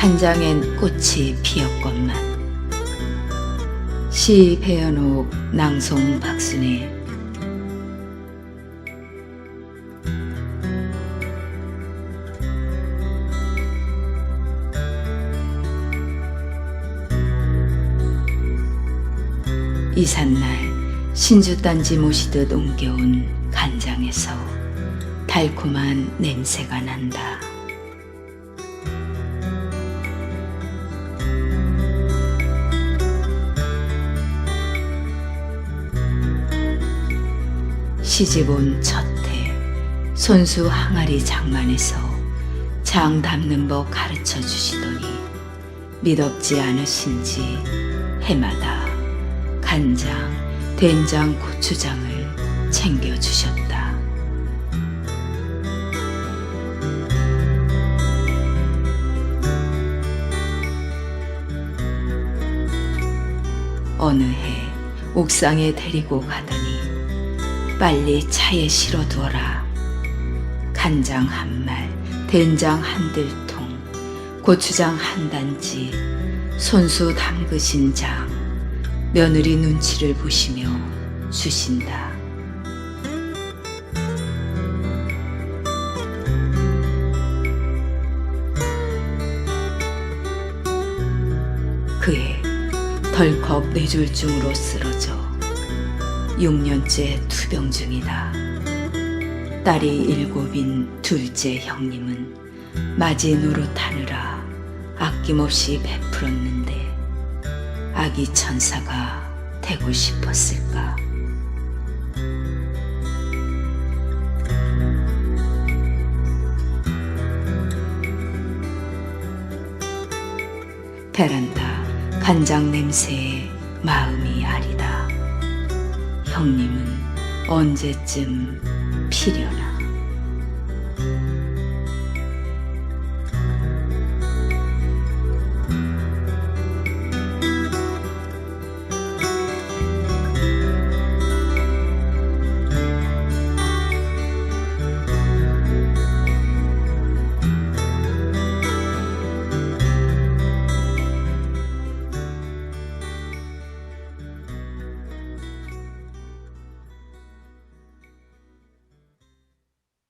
간장엔 꽃이 피었건만 시 배연옥 낭송 박순애 이삿날 신주단지 모시듯 옮겨온 간장에서 달콤한 냄새가 난다. 시집온 첫해 손수 항아리 장만해서 장 담는 법 가르쳐 주시더니 믿업지 않으신지 해마다 간장, 된장, 고추장을 챙겨 주셨다. 어느 해 옥상에 데리고 가더니 빨리 차에 실어 두어라. 간장 한 말, 된장 한 들통, 고추장 한 단지, 손수 담그신 장, 며느리 눈치를 보시며 주신다. 그해 덜컥 뇌졸중으로 쓰러져 6년째 투병 중이다. 딸이 일곱인 둘째 형님은 맞이 노릇하느라 아낌없이 베풀었는데 아기 천사가 되고 싶었을까? 베란다 간장 냄새에 마음이 아리다. 형님은 언제쯤 피려나?